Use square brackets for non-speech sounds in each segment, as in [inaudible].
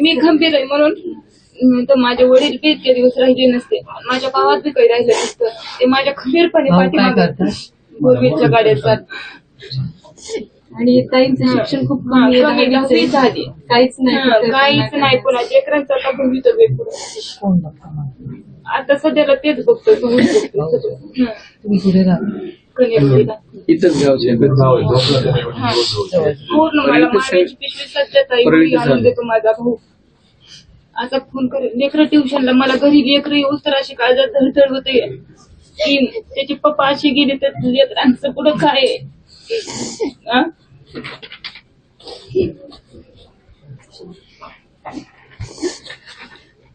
मी खंबीर आहे म्हणून तर माझे वडील बी इतके दिवस राहिले नसते माझ्या गावात बी काही राहिलं नसतं ते माझ्या खंबीरपणे भाऊ काय पाठीमागे करतात पूर्वीच्या गाड्या जात आणि ताईंचं शिक्षण खूप कमी आहे, कमी दहावीचं दहावी झाली काहीच नाही काहीच. नाही पुन्हा लेकरांचं आता भवितव्य पुढं. बघतं? आता सध्याला तेच बघतोय तुम्ही. हं, कन्याकुमारीला. इथंच गावचे हा. पूर्ण मला मारायची पिशवी सध्याचा एवढी आणून देतो माझा भाऊ. आता फोन कर लेकरं ट्युशनला मला घरी लेकरं येऊस तर अशी काळजात धडधड होते. की त्याचे पप्पा असे गेले तर लेकरांचं पुढं काय आहे? हा?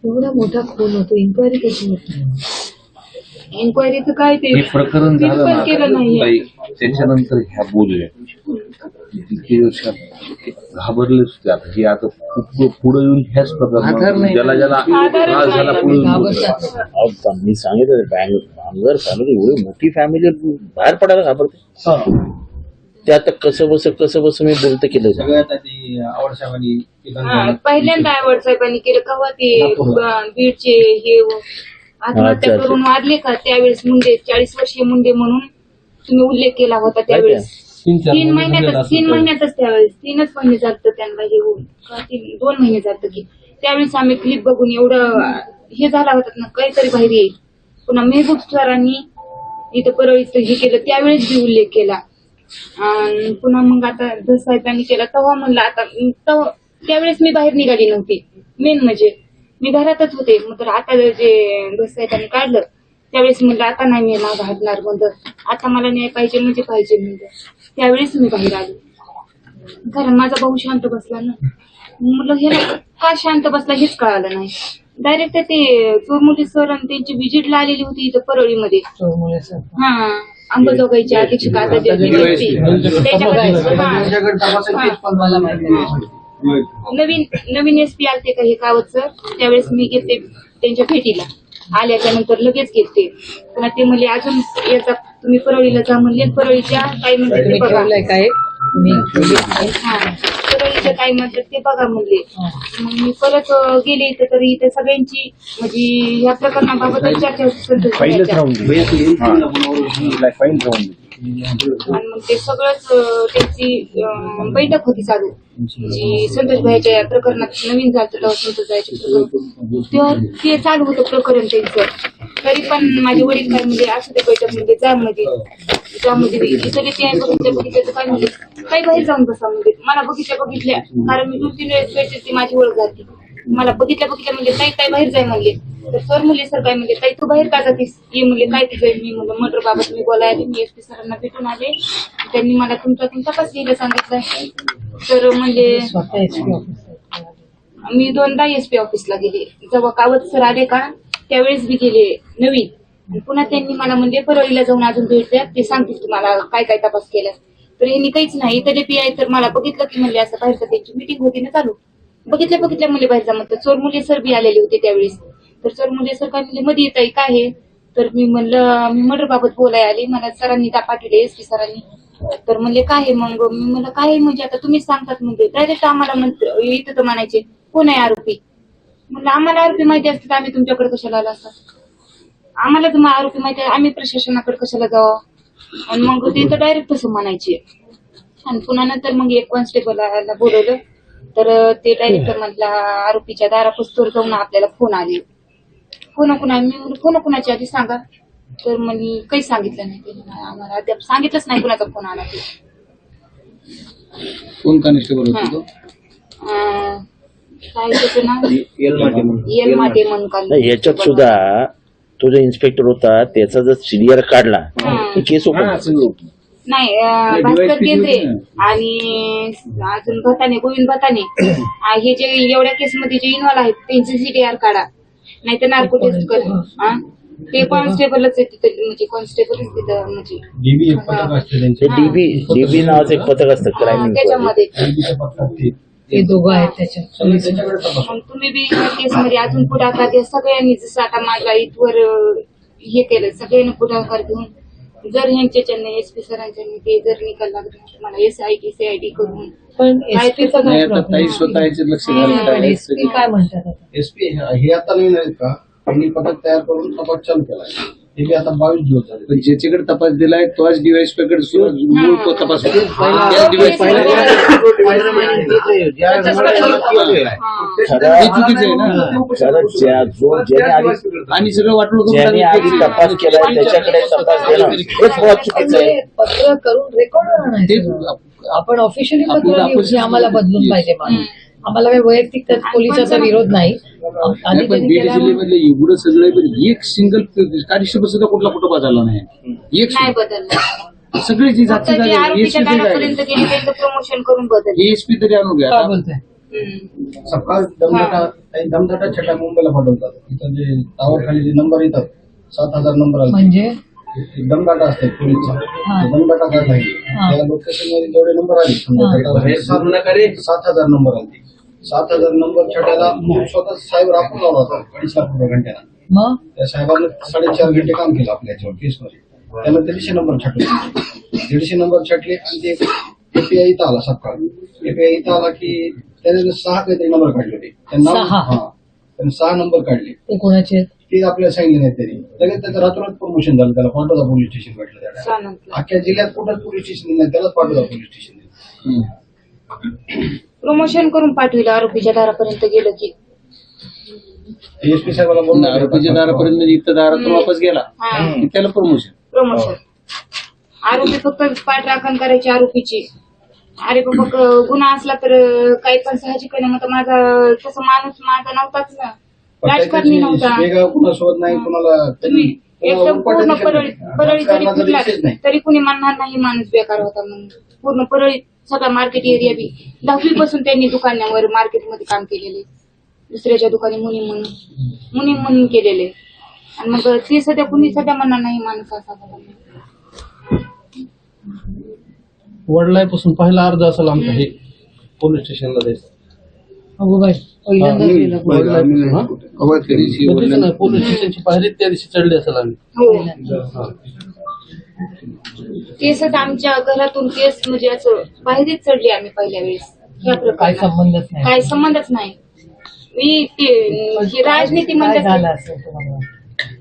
एवढा मोठा खून होतो इन्क्वायरी कशी होती इन्क्वायरीचं काय ते हे प्रकरण झालं पण ना केलं नाहीये ताई, त्याच्यानंतर ह्या बोलल्या दिवस घाबरलेच आता हे आता खूप पुढे येऊन ह्याच आधार प्रकार नाही. ज्याला ज्याला आधारच त्रास झाला नाही. पुढे येऊन घाबरतात. बोलतात. अहो, का- मी सांगितलं बँग बांगर फॅमिली एवढी मोठी फॅमिली बाहेर पडायला घाबरते ते आता कसं बस कसं बस मी बोलतं केलं. सगळ्यात आधी आवडसाहेबांनी हा, पहिल्यांदा आवड साहेबांनी केलं केव्हा ते अं, बीडचे हे आत्महत्या. करून वारले का? त्यावेळेस मुंडे चाळीस वर्षीय मुंडे म्हणून तुम्ही उल्लेख केला होता त्यावेळेस. तीन महिन्यातच तीन महिन्यातच त्यावेळेस. तीनच महिने जात त्यांना हे होऊन. दोन महिने जात की. त्यावेळेस आम्ही क्लिप बघून एवढं हे झाला होता ना काहीतरी बाहेर येईल. पुन्हा मेहबूब सरांनी इथं परळीचं हे केलं त्यावेळेस बी उल्लेख केला. आणि पुन्हा मग आता साहेबांनी केला तेव्हा म्हणलं आता त्यावेळेस मी बाहेर निघाली नव्हती. मेन म्हणजे मी घरातच होते. मग तर आता जे धस साहेबांनी काढलं त्यावेळेस म्हणलं आता नाही मी माझा हटणार म्हणलं. आता मला न्याय पाहिजे म्हणजे पाहिजे म्हणलं. त्यावेळेस मी बाहेर आले. कारण माझा भाऊ शांत बसला ना. म्हणलं हे का शांत बसला हेच कळालं नाही. डायरेक्ट ते चोरमुली सर आणि त्यांची व्हिजिटला आलेली होती इथं परळीमध्ये. हा अंबजोगाईचे अध्यक्ष होते, त्याच्याकडे हा. नवीन नवीन एस पी आलते का हे कावत सर त्यावेळेस मी गेलते त्यांच्या भेटीला. आल्याच्यानंतर लगेच गेलते. पुन्हा ते म्हणले अजून येता तुम्ही परळीला जा म्हणले. परळीच्या काय म्हणते ते मी बघा काय मी हा परळीच्या काय म्हणतात ते बघा म्हणले मग मी परत गेले इथं तरी इथं सगळ्यांची म्हणजे या प्रकरणाबाबत चर्चा होती संतोष पहिलंच भाईच्या. राहून दे. फाईल राहून दे. आणि मग ते सगळंच अं, त्यांची अं, बैठक होती चालू. जी संतोष भाईच्या प्रकरणात नवीन झालं तेव्हा संतोष भाईचे प्रकरण ते चालू होतं प्रकरण त्यांचं. तरी पण माझे वडील काय म्हणजे असं ते बैठक म्हणजे जा मध्ये जा मध्ये इथं ते आहे बघितल्या बघितल्याचं काय म्हणजे काही बाहेर जाऊन बसा म्हणजे. मला बघितल्या बघितल्या. कारण मी दोन तीन वेळेस भेटते ती माझी ओळख झाली. मला बघितल्या बघितल्या म्हणजे ताई काय बाहेर जाय म्हणले. तर सर म्हणले सर काय म्हणले ताई तू बाहेर का जातीस? ये म्हणले काय तिचं मी म्हणलं मटर बाबत मी बोलायला मी एस पी सरांना भेटून आले. त्यांनी मला तुमचा तुमचा तपास घ्यायला सांगितलं? तर म्हणजे मी दोनदा एस पी ऑफिसला गेले. जेव्हा कावत सर आले का त्यावेळेस बी गेले नवीन. पुन्हा त्यांनी मला म्हणजे परळीला जाऊन अजून भेट द्या. ते सांगतील तुम्हाला काय काय तपास केला तर यांनी काहीच नाही. इथं पी आय तर मला बघितलं की म्हणले असं बाहेरचं त्यांची मिटिंग होती ना चालू. बघितल्या बघितल्या म्हणले बाहेर जा म्हणतात चोरमुले सर बी आलेले होते त्यावेळेस. तर चोरमुले सर काय म्हणले मध्ये येत आहे काय आहे तर मी म्हणलं मी मर्डर बाबत बोलाय आले. मला सरांनी ता पाठवले एस पी सरांनी. तर म्हणले काय आहे मग? मी म्हणलं काय म्हणजे आता तुम्हीच सांगतात म्हणजे डायरेक्ट आम्हाला म्हणत इथं तर म्हणायचे कोण आहे आरोपी? म्हणलं आम्हाला आरोपी माहिती असते तर आम्ही तुमच्याकडे कशाला आला असता आम्हाला तर आरोपी माहिती आहे आम्ही प्रशासनाकडे कशाला जावं? आणि मग ते तर डायरेक्ट तसं म्हणायचे. आणि पुन्हा नंतर मग एक कॉन्स्टेबलला बोलवलं. तर ते डायरेक्ट म्हटला आरोपीच्या दारापुस्तवर जाऊन आपल्याला फोन आले. फोन कुणा मी म्हणलं फोन कुणाची आधी सांगा. तर म्हणजे काही सांगितलं नाही त्यांनी आम्हाला अद्याप सांगितलंच नाही कुणाचा फोन आला ते. कोण कॉन्स्टेबल होते तो? अं, काय त्याचं नाव? एल माटे म्हणून. याच्यात सुद्धा तो जो इन्स्पेक्टर होता त्याचा जर सिनियर काढला तर केस ओपन हा, संजय. नाही अं, भास्कर केंद्रे होते? आणि अजून भताने गोविंद भताने [coughs] हे जे एवढ्या केसमध्ये जे इन्व्हॉल्व आहेत त्यांचे सीडीआर काढा. नाही तर नार्को टेस्ट कर. हा? ते कॉन्स्टेबलच आहे तिथं म्हणजे कॉन्स्टेबलच तिथं म्हणजे. DB एक पथक असते त्यांचे. ते डीबी डीबी नावाचं एक पथक असतं क्राईम त्याच्यामध्ये. ते- दोघं आहेत त्याच्यात. मग तुम्ही बी केसमध्ये अजून पुढाकार द्या सगळ्यांनी जसं आता माझ्या इथवर अं, हे केलं सगळ्यांनी पुढाकार घेऊन जर ह्यांच्याच्यानं एस पी सरांच्या ते जर निकाल लागला मला S I T C I T करून पण ते नाही काय आता ताई स्वतः याचे लक्ष घालत पण आहेत. एसपी काय म्हणतात आता? एसपी हे आता नवीन आहेत का? त्यांनी पथक तयार करून तपास चालू केलाय. हे बी आता बावीस दिवस झाले पण ज्याच्याकडे तपास दिलाय तोच डिवाइसकडे सुरू मूळ तो तपास. हा. हे चुकीचं आहे ना जो ज्याने आधी आणि सगळं वाटलं ज्याने आधी तपास केलाय त्याच्याकडे तपास देणं हेच मुळात चुकीचं आहे म्हणजे पत्र करून रेकॉर्ड आपण ऑफिशियली आपण- पत्र लिहू आपण- की आम्हाला बदलून पाहिजे माणूस आम्हाला काही वैयक्तिक त्यात पोलिसाचा विरोध नाही. आधी पण बीड एवढं सगळं पण एक सिंगल कानिस्टेबल सुद्धा कुठला कुठं बदलला नाही. एक नाही सुद्धा. बदललं. सगळे जे जाती प्रमोशन करून तरी आणून घ्या. सकाळ दमदाटा दमदाटा छटा मुंबईला पाठवतात. तिथं जे टावर खाली जे नंबर येतात सात हजार नंबर आले. म्हणजे? दमदाटा असते पोलीसचा. तो दमदाटा काय नाही हा. त्या लोकेशनमध्ये जेवढे नंबर आले हा. सात हजार नंबर आले. सात हजार नंबर छट्याला स्वतः साहेब राखून लावला होता अडीच लाख रुपये घंट्याला. मग? त्या साहेबांनी साडेचार घंटे काम केलं आपल्या याच्यावर केसमध्ये त्यानं दीडशे नंबर छाटले. दीडशे नंबर छाटले आणि ते एपीआय इथं आला सकाळ एपीआय इथं आला की त्याने सहा काहीतरी नंबर काढले होते. त्यांना सहा? हा. त्यांनी सहा नंबर काढले. ते कोणाचे? आहेत? ते आपल्याला सांगितले नाही त्यांनी. लगेच त्याचं रात्रोरात प्रमोशन झालं. त्याला पाठवला पोलीस स्टेशन भेटलं त्याला. अख्ख्या जिल्ह्यात कुठं पोलीस स्टेशन नाही त्यालाच पाठवला पोलीस स्टेशन. प्रमोशन करून पाठविलं आरोपीच्या दारापर्यंत गेलं की. एसपी साहेबाला बोलून आरोपीच्या दारापर्यंत म्हणजे इथं दारातून वापस गेला. हा. की त्याला प्रमोशन प्रमोशन आरोपी फक्त पाठराखण करायची आरोपीची. अरे बाबा क- गुन्हा असला तर काही पण साहजिक आहे ना मग तर माझा तसं माणूस माझा नव्हताच ना. राजकारणी नव्हता. वेगळा कुणा शोध नाही कुणाला तुम्ही एकदम पूर्ण परळी परळी जरी नाही. तरी कुणी म्हणणार नाही माणूस बेकार होता म्हणून. पूर्ण परळी सगळा मार्केट एरिया बी. दहावी पासून त्यांनी दुकानावर मार्केटमध्ये काम केलेले. दुसऱ्याच्या दुकानी मुनी म्हणून. मुनी म्हणून केलेले. आणि मग ते सध्या कुणी सध्या म्हणणार नाही माणूस असा म्हणून. वडिलांपासून पहिला अर्ज असेल आमचा हे पोलीस स्टेशनला अगो बाई पहिल्यांदाच हा? त्या दिवशी ना, पोलीस स्टेशनची पायरी त्या दिवशी चढली असेल आम्ही. हो. केसच आमच्या घरातून केस म्हणजे असं बाहेरच चढली आम्ही पहिल्या वेळेस. ह्या काय संबंधच नाही. काय संबंधच नाही. मी ते- ही राजनीती काय झालं असेल तुम्हाला?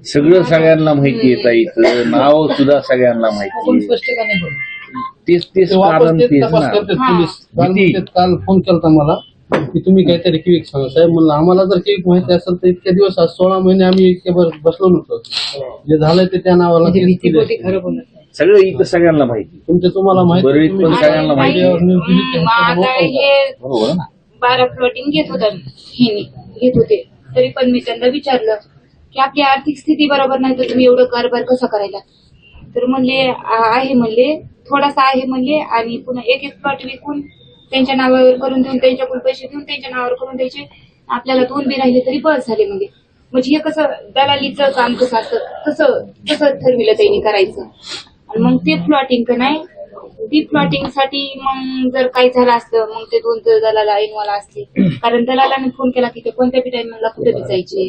सगळं सगळ्यांना माहिती येत इथं नाव सुद्धा सगळ्यांना माहिती आपण आहे. तेच तेच ते वापस कारण तेच तपास ना. करतात हा. पोलीस. काल? म्हणतात, काल फोन केला मला. की तुम्ही काहीतरी किवीक सांगा. साहेब म्हणलं आम्हाला जर किवीक माहिती असेल तर इतके दिवस आज सोळा महिने आम्ही इतके बर- बसलो नव्हतो. जे झालंय ते त्या नावाला म्हणजे केस भीतीपोटी केली. खरं बोलत नाही. सगळं इथं सगळ्यांना माहिती. तुमचे तुम्हाला माहिती तुम्ही पण सगळ्यांना माहिती मीडियावर न्यूज दिली ते हम्म, ह्याच्यावर आता बोलता. हे बरोबर आहे ना? बारा फ्लोटिंग घेत होता हिने घेत होते. तरी पण मी त्यांना विचारलं की आपली आर्थिक स्थिती बरोबर नाही तर तुम्ही एवढं कारभार कसा करायला? तर म्हणले "आ- आहे म्हणले थोडासा आहे म्हणले आणि पुन्हा एक एक प्लॉट विकून त्यांच्या नावावर करून देऊन त्यांच्याकडून पैसे घेऊन त्यांच्या नावावर करून द्यायचे. आपल्याला दोन बी राहिले तरी बस झाले म्हणजे. म्हणजे हे कसं दलालीचं काम कसं असतं? तसं तसं ठरविलं त्यांनी करायचं. आणि मग ते प्लॉटिंग का नाही. ती प्लॉटिंगसाठी मग जर काही झालं असतं मग ते दोन तर दलाला इन्व्हॉल्व असते. कारण दलालाने फोन केला की ते कोणत्या बी टायमिंगला कुठे बी जायचे.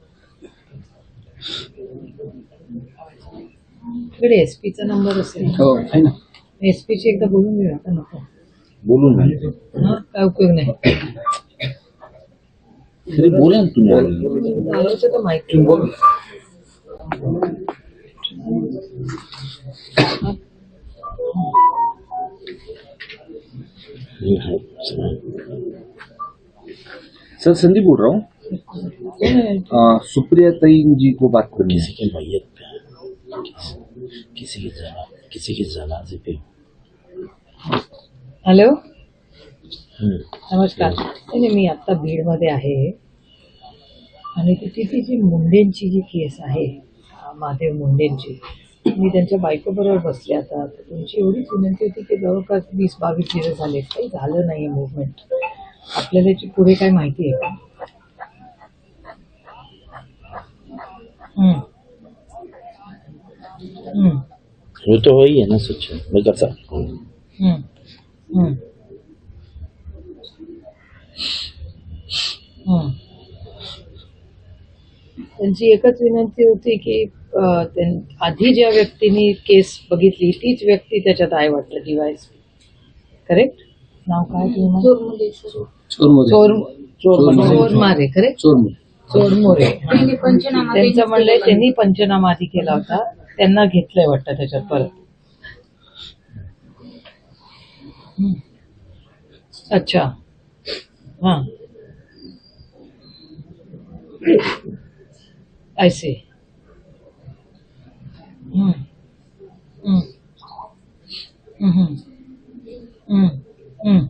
इकडे एसपीचा नंबर असेल हो आहे ना. एसपीची एकदा बोलून घेऊया का नको. बोलून घ्या. हा काय उपयोग नाही. तरी बोला ना तुम्ही. आलोच तर माहिती सर. संदीप बोल रहा हूँ अ, सुप्रिया तई जी को बात करनी है किसी की मैयत पे किसी की जना किसी की जनाजे पे हॅलो. नमस्कार नाही, मी आत्ता बीडमध्ये आहे. आणि तिथे ती जी मुंडेंची जी केस आहे महादेव मुंडेंची मी त्यांच्या बायकोबरोबर बसले आता. तुमची एवढीच विनंती होती की जवळपास वीस बावीस दिवस झाले. काही झालं नाही मुवमेंट आपल्याला याची पुढे काय माहिती आहे का हम्म. हम्म. वो तो वही है ना सच मैं करता हूँ. हम्म. हम्म. हम्म. त्यांची एकच विनंती होती की आधी ज्या व्यक्तीने केस बघितली तीच व्यक्ती त्याच्यात आहे वाटतं डिवाइस करेक्ट नाव काय चोर चोर- चोर मारे करेक्ट चोर मोरे त्यांनी पंचनामा त्यांचं म्हणलंय. त्यांनी पंचनामा आधी केला होता. त्यांना घेतलंय वाटतं त्याच्यात परत. अच्छा. हा. आय सी हम्म हम्म. हम्म. हम्म. हम्म. हम्म.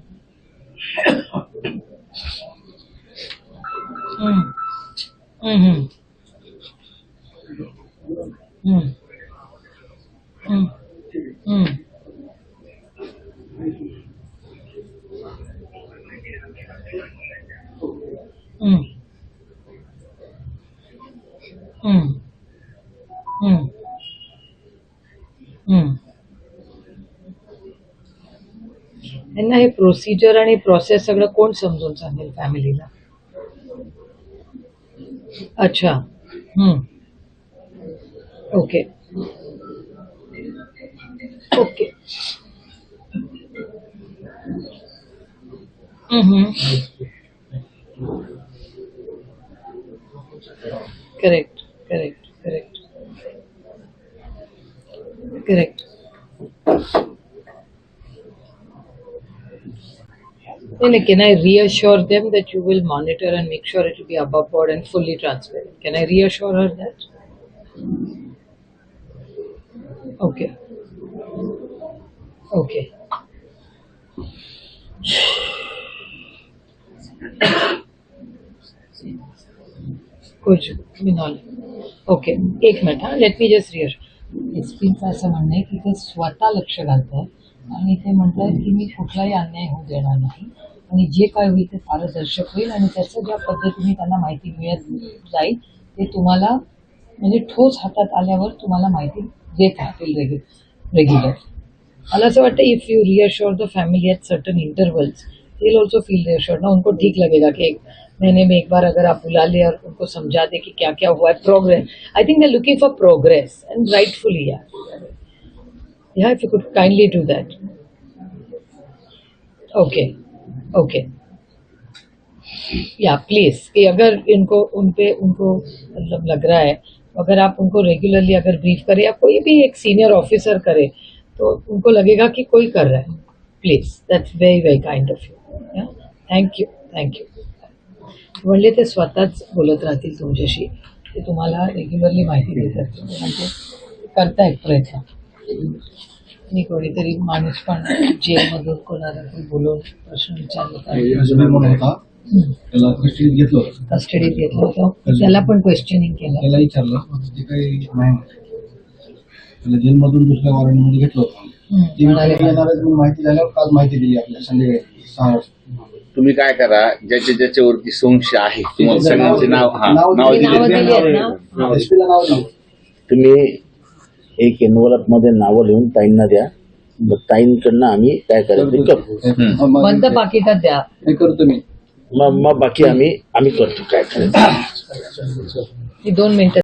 प्रोसिजर आणि प्रोसेस सगळं कोण समजून सांगेल फॅमिलीला अच्छा. हम्म. Okay okay correct correct correct correct Then can I reassure them that you will monitor and make sure it will be above board and fully transparent? Can I reassure her that? Okay. Okay. कुछ okay एक minute हा let me just रिअर एस पीचं असं म्हणणं आहे की ते स्वतः लक्ष घालत आहे आणि ते म्हणतात की मी कुठलाही अन्याय होऊ देणार नाही आणि जे काय होईल ते पारदर्शक होईल आणि त्याचं ज्या पद्धतीने त्यांना माहिती मिळत जाईल, ते तुम्हाला म्हणजे ठोस हातात आल्यावर तुम्हाला माहिती देत राहतील रेग्यु रेग्युलर मला असं वाटतं if you reassure the family at certain intervals will also feel reassured ना, उनको ठीक लगेगा कि एक महीने में एक बार अगर आप बुला ले और उनको समझा दे कि क्या क्या हुआ है progress I think they looking for progress and rightfully यार yeah, if you could kindly do that. Okay. Okay. या प्लीज़ कि अगर इनको उन पे उनको मतलब लग रहा है, अगर आप उनको रेगुलरली अगर ब्रीफ करें या कोई भी एक सीनियर ऑफिसर करे तो उनको लगेगा कि कोई कर रहा है। Please that's very very kind of you thank you thank you म्हणले ते स्वतःच बोलत राहतील तुमच्याशी. ते तुम्हाला रेग्युलरली माहिती देतात. म्हणजे करतायत प्रयत्न. आणि कोणीतरी माणूस पण जेलमधून कोणाला तरी बोलवून प्रश्न विचारला होता. त्याला कस्टडीत घेतलं होतं. कस्टडीत घेतलं होतं. त्याला पण क्वेश्चनिंग केलं. त्याला विचारलं. ते काही नाही त्याला जेलमधून दुसऱ्या वॉरंटमध्ये घेतलं होतं. ती म्हणाले माहिती झाल्यावर काल माहिती दिली आपल्या संध्याकाळी सहा वाजता. तुम्ही काय करा ज्याच्या ज्याच्यावरती संशय आहे तुम्हाला सगळ्यांचे नाव हा नाव दिलं. तुम्ही एक एनवलपमध्ये नावं लिहून ताईंना द्या. मग ताईंकडनं आम्ही काय करायचं करतो. मग- बंद पाकिटात द्या? हे करतो मी. मग मग बाकी आम्ही आम्ही करतो काय करायचं. ही दोन मिनिटं